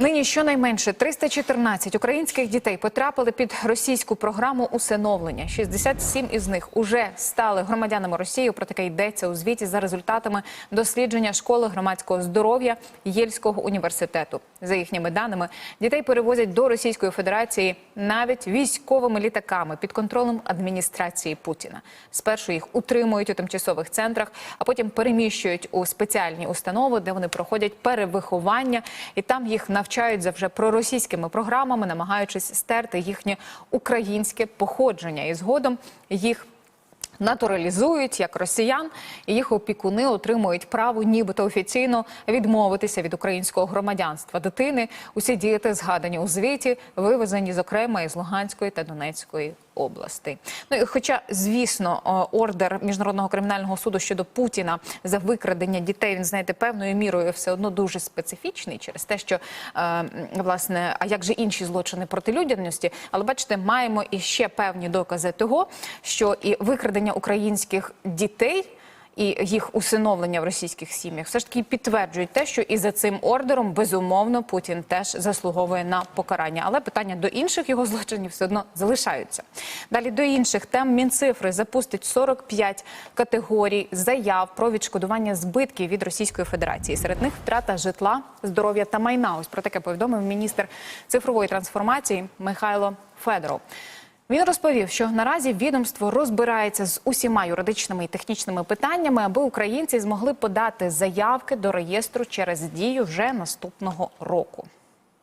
Нині щонайменше 314 українських дітей потрапили під російську програму усиновлення. 67 із них уже стали громадянами Росії. Про таке йдеться у звіті за результатами дослідження школи громадського здоров'я Єльського університету. За їхніми даними, дітей перевозять до Російської Федерації навіть військовими літаками під контролем адміністрації Путіна. Спершу їх утримують у тимчасових центрах, а потім переміщують у спеціальні установи, де вони проходять перевиховання, і там їх навчають за вже проросійськими програмами, намагаючись стерти їхнє українське походження, і згодом їх. Натуралізують як росіян, і їх опікуни отримують право, нібито офіційно відмовитися від українського громадянства дитини. Усі діти згадані у звіті, вивезені зокрема із Луганської та Донецької областей. Ну і хоча, звісно, ордер міжнародного кримінального суду щодо Путіна за викрадення дітей, він знаєте, певною мірою все одно дуже специфічний через те, що е, власне, а як же інші злочини проти людяності, але бачите, маємо і ще певні докази того, що і викрадення українських дітей. І їх усиновлення в російських сім'ях все ж таки підтверджують те, що і за цим ордером безумовно Путін теж заслуговує на покарання. Але питання до інших його злочинів все одно залишаються. Далі до інших тем Мінцифри запустить 45 категорій заяв про відшкодування збитків від Російської Федерації. Серед них втрата житла, здоров'я та майна. Ось про таке повідомив міністр цифрової трансформації Михайло Федоров. Він розповів, що наразі відомство розбирається з усіма юридичними і технічними питаннями, аби українці змогли подати заявки до реєстру через дію вже наступного року.